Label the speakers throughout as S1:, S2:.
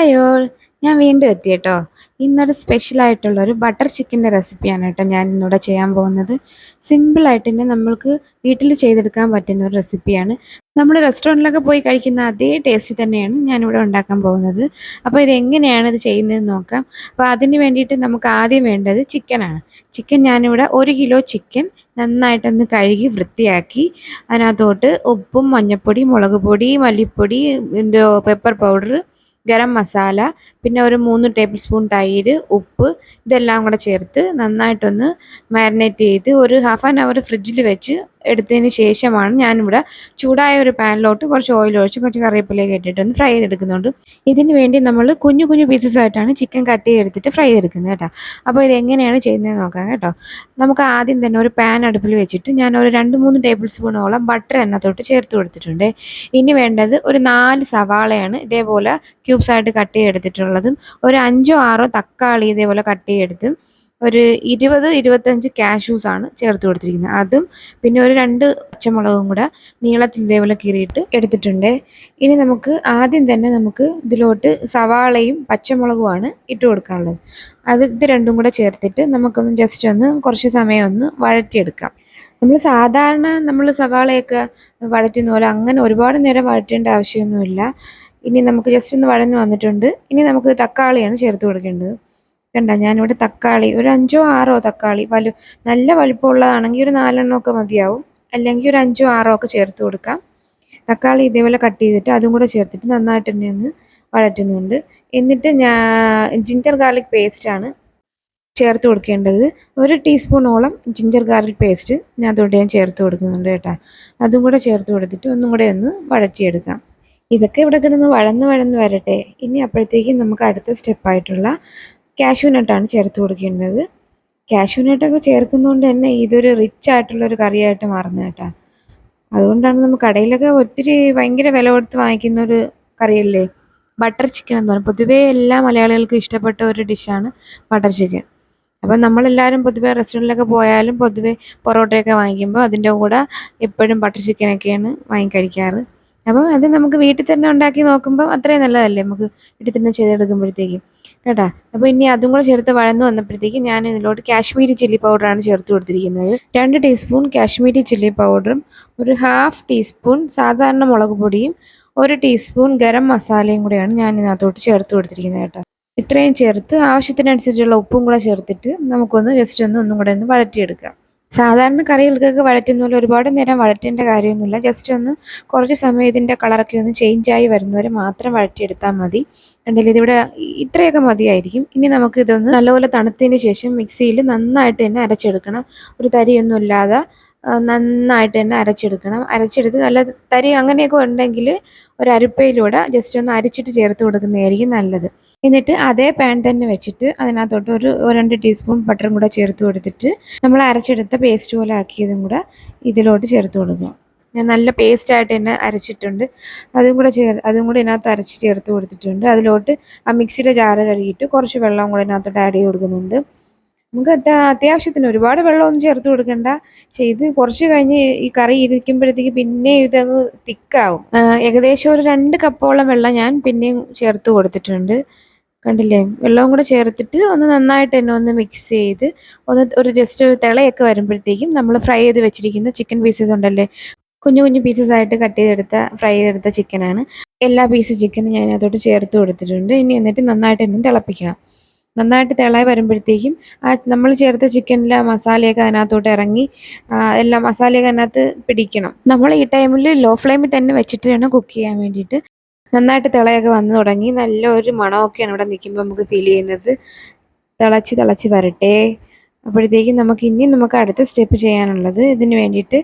S1: Hi ഞാൻ വീണ്ടും എത്തി കേട്ടോ. ഇന്നൊരു സ്പെഷ്യലായിട്ടുള്ള ഒരു ബട്ടർ ചിക്കന്റെ റെസിപ്പിയാണ് കേട്ടോ ഞാൻ ഇന്നിവിടെ ചെയ്യാൻ പോകുന്നത്. സിമ്പിളായിട്ട് തന്നെ നമ്മൾക്ക് വീട്ടിൽ ചെയ്തെടുക്കാൻ പറ്റുന്ന ഒരു റെസിപ്പിയാണ് നമ്മൾ റെസ്റ്റോറന്റിലൊക്കെ പോയി കഴിക്കുന്ന അതേ ടേസ്റ്റ് തന്നെയാണ് ഞാനിവിടെ ഉണ്ടാക്കാൻ പോകുന്നത്. അപ്പോൾ ഇതെങ്ങനെയാണ് ഇത് ചെയ്യുന്നതെന്ന് നോക്കാം. അപ്പോൾ അതിന് വേണ്ടിയിട്ട് നമുക്ക് ആദ്യം വേണ്ടത് ചിക്കനാണ് ചിക്കൻ ഞാനിവിടെ ഒരു കിലോ ചിക്കൻ നന്നായിട്ടൊന്ന് കഴുകി വൃത്തിയാക്കി. അതിനകത്തോട്ട് ഉപ്പും മഞ്ഞൾപ്പൊടി മുളക് പൊടി മല്ലിപ്പൊടി എന്തോ പെപ്പർ പൗഡർ ഗരം മസാല പിന്നെ ഒരു മൂന്ന് ടേബിൾ സ്പൂൺ തൈര് ഉപ്പ് ഇതെല്ലാം കൂടെ ചേർത്ത് നന്നായിട്ടൊന്ന് മാരിനേറ്റ് ചെയ്ത് ഒരു ഹാഫ് ആൻ അവർ ഫ്രിഡ്ജിൽ വെച്ച് എടുത്തതിന് ശേഷമാണ് ഞാനിവിടെ ചൂടായ ഒരു പാനിലോട്ട് കുറച്ച് ഓയിൽ ഒഴിച്ച് കുറച്ച് കറിവേപ്പിലേക്ക് ഇട്ടിട്ട് ഒന്ന് ഫ്രൈ ചെയ്തെടുക്കുന്നുണ്ട്. ഇതിന് വേണ്ടി നമ്മൾ കുഞ്ഞു കുഞ്ഞു പീസസ് ആയിട്ടാണ് ചിക്കൻ കട്ട് ചെയ്തെടുത്തിട്ട് ഫ്രൈ ചെയ്തെടുക്കുന്നത് കേട്ടോ. അപ്പോൾ ഇത് എങ്ങനെയാണ് ചെയ്യുന്നതെന്ന് നോക്കാം കേട്ടോ. നമുക്ക് ആദ്യം തന്നെ ഒരു പാൻ അടുപ്പിൽ വെച്ചിട്ട് ഞാൻ ഒരു രണ്ട് മൂന്ന് ടേബിൾ സ്പൂണോളം ബട്ടർ എണ്ണത്തോട്ട് ചേർത്ത് കൊടുത്തിട്ടുണ്ട്. ഇനി വേണ്ടത് ഒരു നാല് സവാളയാണ് ഇതേപോലെ ക്യൂബ്സായിട്ട് കട്ട് ചെയ്തെടുത്തിട്ടുള്ളതും ഒരു അഞ്ചോ ആറോ തക്കാളി ഇതേപോലെ കട്ട് ചെയ്തെടുത്തും. ഒരു ഇരുപത് ഇരുപത്തഞ്ച് കാഷ്യൂസ് ആണ് ചേർത്ത് കൊടുത്തിരിക്കുന്നത്. അതും പിന്നെ ഒരു രണ്ട് പച്ചമുളകും കൂടെ നീളത്തിൽ ഇതേപോലെ കീറിയിട്ട് എടുത്തിട്ടുണ്ട്. ഇനി നമുക്ക് ആദ്യം തന്നെ നമുക്ക് ഇതിലോട്ട് സവാളയും പച്ചമുളകുമാണ് ഇട്ട് കൊടുക്കാനുള്ളത്. അത് ഇത് രണ്ടും കൂടെ ചേർത്തിട്ട് നമുക്കൊന്ന് ജസ്റ്റ് ഒന്ന് കുറച്ച് സമയം ഒന്ന് വഴറ്റിയെടുക്കാം. നമ്മൾ സാധാരണ നമ്മൾ സവാളയൊക്കെ വഴറ്റുന്ന പോലെ അങ്ങനെ ഒരുപാട് നേരം വഴറ്റേണ്ട ആവശ്യമൊന്നുമില്ല. ഇനി നമുക്ക് ജസ്റ്റ് ഒന്ന് വഴഞ്ഞു വന്നിട്ടുണ്ട്. ഇനി നമുക്ക് തക്കാളിയാണ് ചേർത്ത് കൊടുക്കേണ്ടത്. കണ്ട ഞാനിവിടെ തക്കാളി ഒരു അഞ്ചോ ആറോ തക്കാളി വലു നല്ല വലുപ്പമുള്ളതാണെങ്കിൽ ഒരു നാലെണ്ണമൊക്കെ മതിയാവും. അല്ലെങ്കിൽ ഒരു അഞ്ചോ ആറോ ഒക്കെ ചേർത്ത് കൊടുക്കാം. തക്കാളി ഇതേപോലെ കട്ട് ചെയ്തിട്ട് അതും കൂടെ ചേർത്തിട്ട് നന്നായിട്ട് തന്നെ ഒന്ന് വഴറ്റുന്നുണ്ട്. എന്നിട്ട് ഞാൻ ജിഞ്ചർ ഗാർലിക് പേസ്റ്റാണ് ചേർത്ത് കൊടുക്കേണ്ടത്. ഒരു ടീസ്പൂണോളം ജിഞ്ചർ ഗാർലിക് പേസ്റ്റ് ഞാൻ അതുകൊണ്ട് ഞാൻ ചേർത്ത് കൊടുക്കുന്നുണ്ട് കേട്ടോ. അതും കൂടെ ചേർത്ത് കൊടുത്തിട്ട് ഒന്നും കൂടെ ഒന്ന് വഴറ്റിയെടുക്കാം. ഇതൊക്കെ ഇവിടെ കിടന്ന് വഴന്ന് വഴന്ന് വരട്ടെ. ഇനി അപ്പോഴത്തേക്കും നമുക്ക് അടുത്ത സ്റ്റെപ്പായിട്ടുള്ള കാഷ്യൂ ചേർത്ത് കൊടുക്കേണ്ടത്. കാഷ്യൂ ചേർക്കുന്നതുകൊണ്ട് തന്നെ ഇതൊരു റിച്ച് ആയിട്ടുള്ളൊരു കറിയായിട്ട് മാറുന്നത് കേട്ടോ. അതുകൊണ്ടാണ് നമ്മൾ കടയിലൊക്കെ ഒത്തിരി ഭയങ്കര വില കൊടുത്ത് വാങ്ങിക്കുന്ന ഒരു കറിയല്ലേ? ബട്ടർ ചിക്കൻ എന്ന് പറയുന്നത് പൊതുവേ എല്ലാ മലയാളികൾക്കും ഇഷ്ടപ്പെട്ട ഒരു ഡിഷാണ് ബട്ടർ ചിക്കൻ. അപ്പം നമ്മളെല്ലാവരും പൊതുവേ റെസ്റ്റോറന്റിലൊക്കെ പോയാലും പൊതുവേ പൊറോട്ടയൊക്കെ വാങ്ങിക്കുമ്പോൾ അതിന്റെ കൂടെ എപ്പോഴും ബട്ടർ ചിക്കനൊക്കെയാണ് വാങ്ങി കഴിക്കാറ്. അപ്പം അത് നമുക്ക് വീട്ടിൽ തന്നെ ഉണ്ടാക്കി നോക്കുമ്പോൾ അത്രയും നല്ലതല്ലേ? നമുക്ക് വീട്ടിൽ തന്നെ ചെയ്തെടുക്കുമ്പോഴത്തേക്കും. കേട്ടാ? അപ്പോൾ ഇനി അതും കൂടെ ചേർത്ത് വഴന്നു വന്നപ്പോഴത്തേക്കും ഞാൻ ഇതിലോട്ട് കാശ്മീരി ചില്ലി പൗഡറാണ് ചേർത്ത് കൊടുത്തിരിക്കുന്നത്. രണ്ട് ടീസ്പൂൺ കാശ്മീരി ചില്ലി പൗഡറും ഒരു ഹാഫ് ടീസ്പൂൺ സാധാരണ മുളക് പൊടിയും ഒരു ടീസ്പൂൺ ഗരം മസാലയും കൂടെയാണ് ഞാൻ ഇതിനകത്തോട്ട് ചേർത്ത് കൊടുത്തിരിക്കുന്നത് കേട്ടോ. ഇത്രയും ചേർത്ത് ആവശ്യത്തിനനുസരിച്ചുള്ള ഉപ്പും കൂടെ ചേർത്തിട്ട് നമുക്കൊന്ന് ജസ്റ്റ് ഒന്ന് ഒന്നും കൂടെ ഒന്ന് വഴറ്റിയെടുക്കാം. സാധാരണ കറികൾക്കൊക്കെ വഴറ്റുന്ന പോലെ ഒരുപാട് നേരം വഴറ്റേണ്ട കാര്യമൊന്നുമില്ല. ജസ്റ്റ് ഒന്ന് കുറച്ച് സമയം ഇതിന്റെ കളറൊക്കെ ഒന്ന് ചേഞ്ചായി വരുന്നവരെ മാത്രം വഴറ്റിയെടുത്താൽ മതി. കണ്ടില്ലേ ഇതിവിടെ ഇത്രയൊക്കെ മതിയായിരിക്കും. ഇനി നമുക്ക് ഇതൊന്ന് നല്ലപോലെ തണുത്തതിന് ശേഷം മിക്സിയിൽ നന്നായിട്ട് തന്നെ അരച്ചെടുക്കണം. ഒരു തരിയൊന്നും ഇല്ലാതെ നന്നായിട്ട് തന്നെ അരച്ചെടുക്കണം. അരച്ചെടുത്ത് നല്ല തരി അങ്ങനെയൊക്കെ ഉണ്ടെങ്കിൽ ഒരു അരിപ്പയിലൂടെ ജസ്റ്റ് ഒന്ന് അരിച്ചിട്ട് ചേർത്ത് കൊടുക്കുന്നതായിരിക്കും നല്ലത്. എന്നിട്ട് അതേ പാൻ തന്നെ വെച്ചിട്ട് അതിനകത്തോട്ട് ഒരു രണ്ട് ടീസ്പൂൺ ബട്ടറും കൂടെ ചേർത്ത് കൊടുത്തിട്ട് നമ്മൾ അരച്ചെടുത്ത പേസ്റ്റ് പോലെ ആക്കിയതും കൂടെ ഇതിലോട്ട് ചേർത്ത് കൊടുക്കുക. ഞാൻ നല്ല പേസ്റ്റായിട്ട് തന്നെ അരച്ചിട്ടുണ്ട്. അതും കൂടെ ചേർ അതും കൂടെ ഇതിനകത്ത് അരച്ച് ചേർത്ത് കൊടുത്തിട്ടുണ്ട്. അതിലോട്ട് ആ മിക്സിയുടെ ജാറ് കഴുകിയിട്ട് കുറച്ച് വെള്ളം കൂടെ ഇതിനകത്തോട്ട് ആഡ് ചെയ്ത് കൊടുക്കുന്നുണ്ട്. നമുക്ക് അത്യാവശ്യത്തിന് ഒരുപാട് വെള്ളമൊന്നും ചേർത്ത് കൊടുക്കണ്ട. പക്ഷെ ഇത് കുറച്ച് കഴിഞ്ഞ് ഈ കറി ഇരിക്കുമ്പോഴത്തേക്ക് പിന്നെ ഇതങ്ങ് തിക്കാവും. ഏകദേശം ഒരു രണ്ട് കപ്പോളം വെള്ളം ഞാൻ പിന്നെയും ചേർത്ത് കൊടുത്തിട്ടുണ്ട്. കണ്ടില്ലേ? വെള്ളവും കൂടെ ചേർത്തിട്ട് ഒന്ന് നന്നായിട്ട് തന്നെ ഒന്ന് മിക്സ് ചെയ്ത് ഒന്ന് ഒരു ജസ്റ്റ് ഒരു തിളയൊക്കെ വരുമ്പോഴത്തേക്കും നമ്മൾ ഫ്രൈ ചെയ്ത് വെച്ചിരിക്കുന്ന ചിക്കൻ പീസസ് ഉണ്ടല്ലേ? കുഞ്ഞു കുഞ്ഞു പീസസ് ആയിട്ട് കട്ട് ചെയ്തെടുത്ത ഫ്രൈ ചെയ്തെടുത്ത ചിക്കനാണ് എല്ലാ പീസ് ചിക്കനും ഞാൻ അതോട്ട് ചേർത്ത് കൊടുത്തിട്ടുണ്ട്. ഇനി എന്നിട്ട് നന്നായിട്ട് തന്നെ തിളപ്പിക്കണം. നന്നായിട്ട് തിളായി വരുമ്പോഴത്തേക്കും ആ നമ്മൾ ചേർത്ത ചിക്കനിലെ മസാലയൊക്കെ അതിനകത്തോട്ട് ഇറങ്ങി എല്ലാം മസാലയൊക്കെ അതിനകത്ത് പിടിക്കണം. നമ്മൾ ഈ ടൈമിൽ ലോ ഫ്ലെയിമിൽ തന്നെ വെച്ചിട്ട് വേണം കുക്ക് ചെയ്യാൻ വേണ്ടിയിട്ട്. നന്നായിട്ട് തിളയൊക്കെ വന്ന് തുടങ്ങി. നല്ലൊരു മണമൊക്കെയാണ് ഇവിടെ നിൽക്കുമ്പോൾ നമുക്ക് ഫീൽ ചെയ്യുന്നത്. തിളച്ച് തിളച്ച് വരട്ടെ. അപ്പോഴത്തേക്കും നമുക്ക് ഇനി നമുക്ക് അടുത്ത സ്റ്റെപ്പ് ചെയ്യാനുള്ളത് ഇതിന് വേണ്ടിയിട്ട്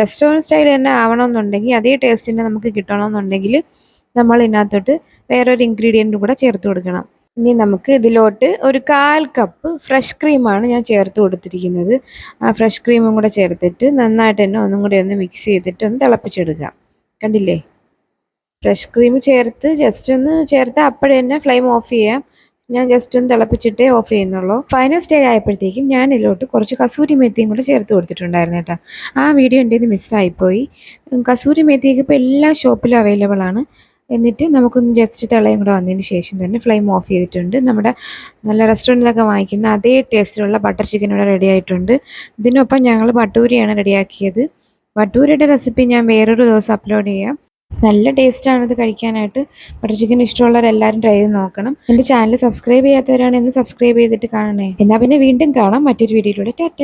S1: റെസ്റ്റോറന്റ് സ്റ്റൈൽ തന്നെ ആവണമെന്നുണ്ടെങ്കിൽ അതേ ടേസ്റ്റ് തന്നെ നമുക്ക് കിട്ടണമെന്നുണ്ടെങ്കിൽ നമ്മൾ ഇതിനകത്തോട്ട് വേറൊരു ഇൻഗ്രീഡിയന്റും കൂടെ ചേർത്ത് കൊടുക്കണം. ഇനി നമുക്ക് ഇതിലോട്ട് ഒരു കാൽ കപ്പ് ഫ്രഷ് ക്രീമാണ് ഞാൻ ചേർത്ത് കൊടുത്തിരിക്കുന്നത്. ആ ഫ്രഷ് ക്രീമും കൂടെ ചേർത്തിട്ട് നന്നായിട്ട് തന്നെ ഒന്നും കൂടി ഒന്ന് മിക്സ് ചെയ്തിട്ട് ഒന്ന് തിളപ്പിച്ചെടുക്കുക. കണ്ടില്ലേ? ഫ്രഷ് ക്രീം ചേർത്ത് ജസ്റ്റ് ഒന്ന് ചേർത്ത് അപ്പോഴേ തന്നെ ഫ്ലെയിം ഓഫ് ചെയ്യാം. ഞാൻ ജസ്റ്റ് ഒന്ന് തിളപ്പിച്ചിട്ടേ ഓഫ് ചെയ്യുന്നുള്ളൂ. ഫൈനൽ സ്റ്റേജ് ആയപ്പോഴത്തേക്കും ഞാൻ ഇതിലോട്ട് കുറച്ച് കസൂരി മേത്തിയും കൂടെ ചേർത്ത് കൊടുത്തിട്ടുണ്ടായിരുന്നു കേട്ടോ. ആ വീഡിയോ എന്റെ ഇത് മിസ്സായിപ്പോയി കസൂരി മെത്തിയൊക്കെ ഇപ്പോൾ എല്ലാ ഷോപ്പിലും അവൈലബിൾ ആണ്. എന്നിട്ട് നമുക്കൊന്ന് ജസ്റ്റ് തിളയും കൂടെ വന്നതിന് ശേഷം തന്നെ ഫ്ലെയിം ഓഫ് ചെയ്തിട്ടുണ്ട്. നമ്മുടെ നല്ല റെസ്റ്റോറന്റിലൊക്കെ വാങ്ങിക്കുന്ന അതേ ടേസ്റ്റിലുള്ള ബട്ടർ ചിക്കൻ ഇവിടെ റെഡി ആയിട്ടുണ്ട്. ഇതിനൊപ്പം ഞങ്ങൾ വട്ടൂരിയാണ് റെഡിയാക്കിയത് വട്ടൂരിയുടെ റെസിപ്പി ഞാൻ വേറൊരു ദിവസം അപ്ലോഡ് ചെയ്യാം. നല്ല ടേസ്റ്റാണ് ഇത് കഴിക്കാനായിട്ട്. ബട്ടർ ചിക്കൻ ഇഷ്ടമുള്ളവരെല്ലാവരും ട്രൈ ചെയ്ത് നോക്കണം. എന്റെ ചാനൽ സബ്സ്ക്രൈബ് ചെയ്യാത്തവരാണ് എന്ന് സബ്സ്ക്രൈബ് ചെയ്തിട്ട് കാണണേ. എന്നാൽ പിന്നെ വീണ്ടും കാണാം. മറ്റൊരു വീഡിയോയിലൂടെ ടാറ്റ.